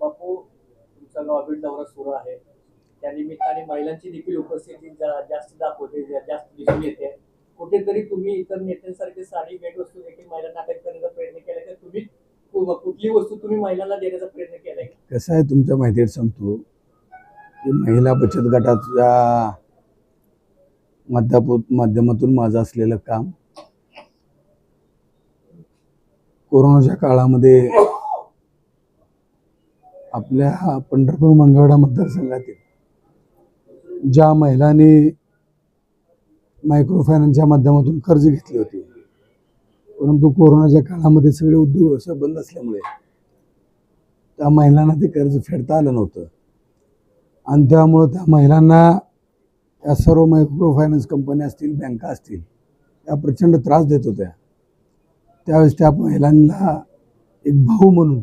बापू तुमचा गावाभेट दौरा सुरू आहे. त्या निमित्ताने महिलांची देखील उपस्थिती जास्त दाखवते जास्त दिसून येते. कुठेतरी तुम्ही इतर नेत्यांसारखे साडी भेटवस्तू देखील महिलांना अटक करण्याचा प्रयत्न केला का? तुम्ही कुठली वस्तू तुम्ही महिलांना देण्याचा प्रयत्न केलाय? कसं आहे तुमच्या माहितीत सांगतो की महिला बचत गटाच्या माध्यमातून माझं असलेलं काम कोरोनाच्या काळामध्ये आपल्या पंढरपूर मंगळवेढा मतदारसंघातील ज्या महिलांनी मायक्रो फायनान्सच्या माध्यमातून कर्ज घेतली होती परंतु कोरोनाच्या काळामध्ये सगळे उद्योग व्यवसाय बंद असल्यामुळे त्या महिलांना ते कर्ज फेडता आलं नव्हतं. आणि त्यामुळं त्या महिलांना या सर्व मायक्रो फायनान्स कंपन्या असतील बँका असतील त्या प्रचंड त्रास देत होत्या. त्यावेळेस त्या महिलांना एक भाऊ म्हणून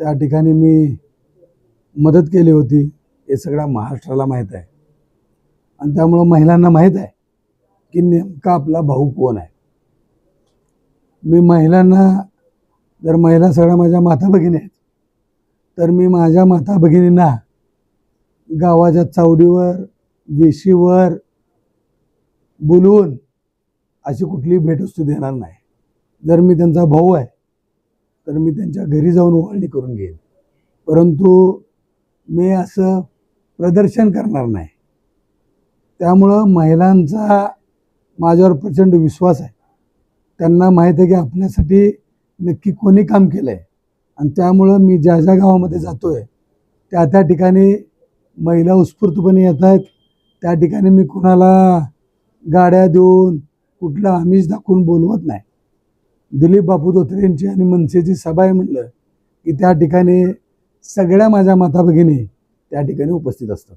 त्या ठिकाणी मी मदत केली होती. हे सगळ्या महाराष्ट्राला माहीत आहे. आणि त्यामुळं महिलांना माहीत आहे की नेमका आपला भाऊ कोण आहे. मी महिलांना जर महिला सगळ्या माझ्या माता भगिनी आहेत तर मी माझ्या माता भगिनींना गावाच्या चावडीवर वेशीवर बोलवून अशी कुठली भेटवस्तू देणार नाही. जर मी त्यांचा भाऊ आहे तर मी त्यांच्या घरी जाऊन ओवाळणी करून घेईन. परंतु मी असं प्रदर्शन करणार नाही. त्यामुळं महिलांचा माझ्यावर प्रचंड विश्वास आहे. त्यांना माहीत आहे की आपल्यासाठी नक्की कोणी काम केलं आहे आणि त्यामुळं मी ज्या ज्या गावामध्ये जातो आहे त्या त्या ठिकाणी महिला उत्स्फूर्तपणे येत आहेत. त्या ठिकाणी मी कुणाला गाड्या देऊन कुठलं आमिष दाखवून बोलवत नाही. दिलीप बापू धोत्रेंची आणि मनसेची सभा आहे म्हटलं की त्या ठिकाणी सगळ्या माझ्या माता भगिनी त्या ठिकाणी उपस्थित असतात.